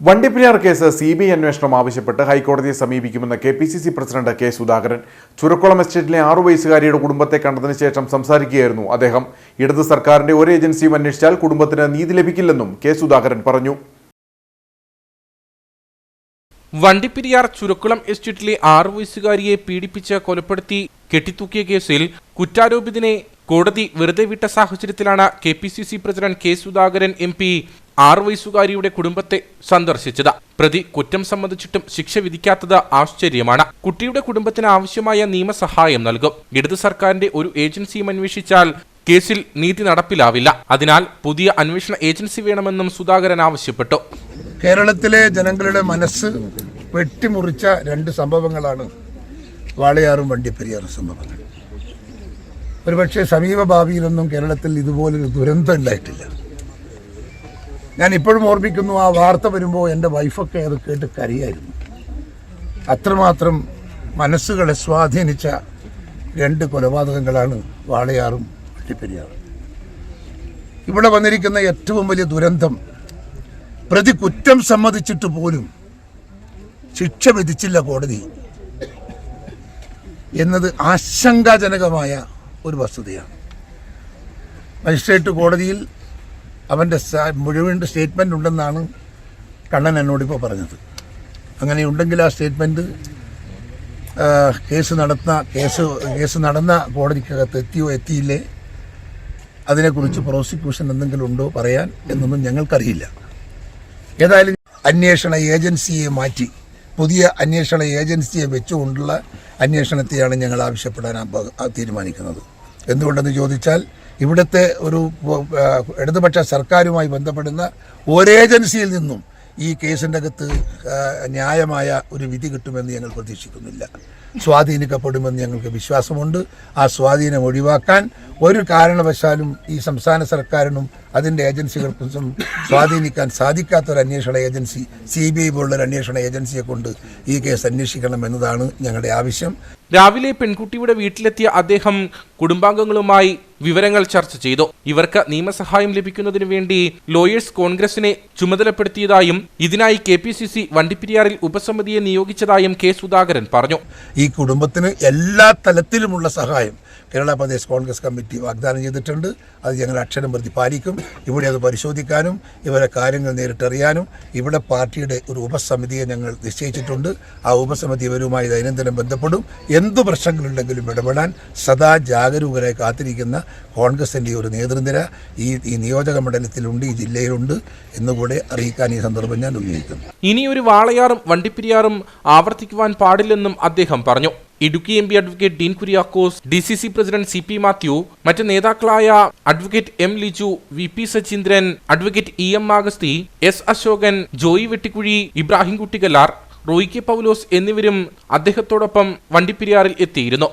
Vandiperiyar case C B I അന്വേഷണം ആവശ്യപ്പെട്ട് ഹൈക്കോടതിയെ സമീപിക്കുമെന്ന് K P C C president K Sudhakaran. Churakkulam എസ്റ്റേറ്റിലെ ആറു വയസ്സുകാരിയുടെ കുടുംബത്തെ കണ്ടതിന് ശേഷം സംസാരിക്കുകയായിരുന്നു അദ്ദേഹം. ഇടത് സർക്കാരിന്റെ ഒരു ഏജൻസിയും അന്വേഷിച്ചാൽ കുടുംബത്തിന് നീതി ലഭിക്കില്ലെന്നും കെ സുധാകരൻ പറഞ്ഞു. വണ്ടിപ്പെരിയാർ ചുരക്കുളം എസ്റ്റേറ്റിലെ ആറു വയസ്സുകാരിയെ പീഡിപ്പിച്ച് കൊലപ്പെടുത്തി കെട്ടിത്തൂക്കിയ കേസിൽ കുറ്റാരോപിതനെ കോടതി വെറുതെ വിട്ട സാഹചര്യത്തിലാണ് K P C C president K Sudhakaran M P ആറു വയസ്സുകാരിയുടെ കുടുംബത്തെ സന്ദർശിച്ചത്. പ്രതി കുറ്റം സംബന്ധിച്ചിട്ടും ശിക്ഷ വിധിക്കാത്തത് ആശ്ചര്യമാണ്. കുട്ടിയുടെ കുടുംബത്തിന് ആവശ്യമായ നിയമസഹായം നൽകും. ഇടത് സർക്കാരിന്റെ ഒരു ഏജൻസിയും അന്വേഷിച്ചാൽ കേസിൽ നീതി നടപ്പിലാവില്ല. അതിനാൽ പുതിയ അന്വേഷണ ഏജൻസി വേണമെന്നും സുധാകരൻ ആവശ്യപ്പെട്ടു. കേരളത്തിലെ ജനങ്ങളുടെ മനസ്സ് വെട്ടിമുറിച്ച രണ്ട് സംഭവങ്ങളാണ് വാളയാറും വണ്ടിപ്പെരിയാറും സംഭവങ്ങൾ. ഒരുപക്ഷെ സമീപ ഭാവിയിലൊന്നും കേരളത്തിൽ ഇതുപോലൊരു ദുരന്തം ഉണ്ടായിട്ടില്ല. ഞാൻ ഇപ്പോഴും ഓർമ്മിക്കുന്നു ആ വാർത്ത വരുമ്പോൾ എന്റെ വൈഫൊക്കെ അത് കേട്ട് കരയായിരുന്നു. അത്രമാത്രം മനസ്സുകളെ സ്വാധീനിച്ച രണ്ട് കൊലപാതകങ്ങളാണ് വാളയാറും വട്ടിപ്പെരിയാറും ഇവിടെ വന്നിരിക്കുന്ന ഏറ്റവും വലിയ ദുരന്തം പ്രതി കുറ്റം സമ്മതിച്ചിട്ട് പോലും ശിക്ഷ വിധിച്ചില്ല കോടതി എന്നത് ആശങ്കാജനകമായ ഒരു വസ്തുതയാണ്. മജിസ്ട്രേറ്റ് കോടതിയിൽ അവന്റെ മുഴുവൻ സ്റ്റേറ്റ്മെന്റ് ഉണ്ടെന്നാണ് കണ്ണൻ എന്നോടിപ്പോൾ പറഞ്ഞത്. അങ്ങനെയുണ്ടെങ്കിൽ ആ സ്റ്റേറ്റ്മെന്റ് കേസ് നടന്ന കേസ് കേസ് നടന്ന കോടതിക്കകത്ത് എത്തിയോ എത്തിയില്ലേ? അതിനെക്കുറിച്ച് പ്രോസിക്യൂഷൻ എന്തെങ്കിലും ഉണ്ടോ പറയാൻ എന്നൊന്നും ഞങ്ങൾക്കറിയില്ല. ഏതായാലും അന്വേഷണ ഏജൻസിയെ മാറ്റി പുതിയ അന്വേഷണ ഏജൻസിയെ വെച്ചുകൊണ്ടുള്ള അന്വേഷണത്തെയാണ് ഞങ്ങൾ ആവശ്യപ്പെടാൻ തീരുമാനിക്കുന്നത്. എന്തുകൊണ്ടെന്ന് ചോദിച്ചാൽ ഇവിടുത്തെ ഒരു ഇടതുപക്ഷ സർക്കാരുമായി ബന്ധപ്പെടുന്ന ഒരേജൻസിയിൽ നിന്നും ഈ കേസിന്റെ അകത്ത് ന്യായമായ ഒരു വിധി കിട്ടുമെന്ന് ഞങ്ങൾ പ്രതീക്ഷിക്കുന്നില്ല. സ്വാധീനിക്കപ്പെടുമെന്ന് ഞങ്ങൾക്ക് വിശ്വാസമുണ്ട്. ആ സ്വാധീനം ഒഴിവാക്കാൻ ഒരു കാരണവശാലും ഈ സംസ്ഥാന സർക്കാരിനും അതിന്റെ ഏജൻസികൾക്കും സ്വാധീനിക്കാൻ സാധിക്കാത്ത ഒരു അന്വേഷണ ഏജൻസി സി ബി ഐ പോലുള്ള അന്വേഷണ ഏജൻസിയെ കൊണ്ട് ഈ കേസ് അന്വേഷിക്കണം എന്നതാണ് ഞങ്ങളുടെ ആവശ്യം. രാവിലെ പെൺകുട്ടിയുടെ വീട്ടിലെത്തിയ അദ്ദേഹം കുടുംബാംഗങ്ങളുമായി വിവരങ്ങൾ ചർച്ച ചെയ്തു. ഇവർക്ക് നിയമസഹായം ലഭിക്കുന്നതിനു വേണ്ടി ലോയേഴ്സ് കോൺഗ്രസിനെ ചുമതലപ്പെടുത്തിയതായും ഇതിനായി കെ പി സി സി വണ്ടിപ്പെരിയാറിൽ ഉപസമിതിയെ നിയോഗിച്ചതായും കെ സുധാകരൻ പറഞ്ഞു. ഈ കുടുംബത്തിന് എല്ലാ തലത്തിലുമുള്ള സഹായം കേരള പ്രദേശ് കോൺഗ്രസ് കമ്മിറ്റി വാഗ്ദാനം ചെയ്തിട്ടുണ്ട്. അത് ഞങ്ങൾ അക്ഷരം പ്രതി പാലിക്കും. ഇവിടെ അത് പരിശോധിക്കാനും ഇവരെ കാര്യങ്ങൾ നേരിട്ടറിയാനും ഇവിടെ പാർട്ടിയുടെ ഒരു ഉപസമിതിയെ ഞങ്ങൾ നിശ്ചയിച്ചിട്ടുണ്ട്. ആ ഉപസമിതി ഇവരുമായി ദൈനംദിനം ബന്ധപ്പെടും. എന്തു പ്രശ്നങ്ങളുണ്ടെങ്കിലും ഇടപെടാൻ സദാ ജാഗരൂകരായി കാത്തിരിക്കുന്ന കോൺഗ്രസിന്റെ ഒരു നേതൃനിര ഈ ഈ നിയോജക മണ്ഡലത്തിലുണ്ട് ഈ ജില്ലയിലുണ്ട് എന്നുകൂടെ അറിയിക്കാൻ ഈ സന്ദർഭം ഞാൻ ഉപയോഗിക്കുന്നു ഒരു വാളയാറും വണ്ടിപ്പിരിയാറും ആവർത്തിക്കുവാൻ പാടില്ലെന്നും അദ്ദേഹം പറഞ്ഞു. Idukki M P advocate Dean Kuriakose D C C president C P Mathew മറ്റ് നേതാക്കളായ advocate M Liju V P Sachindran advocate E M മാഗസ്തി S Ashokan Joy Vettikuzhy Ibrahim കുട്ടികലാർ റോയി കെ പൗലോസ് എന്നിവരും അദ്ദേഹത്തോടൊപ്പം വണ്ടിപ്പെരിയാറിൽ എത്തിയിരുന്നു.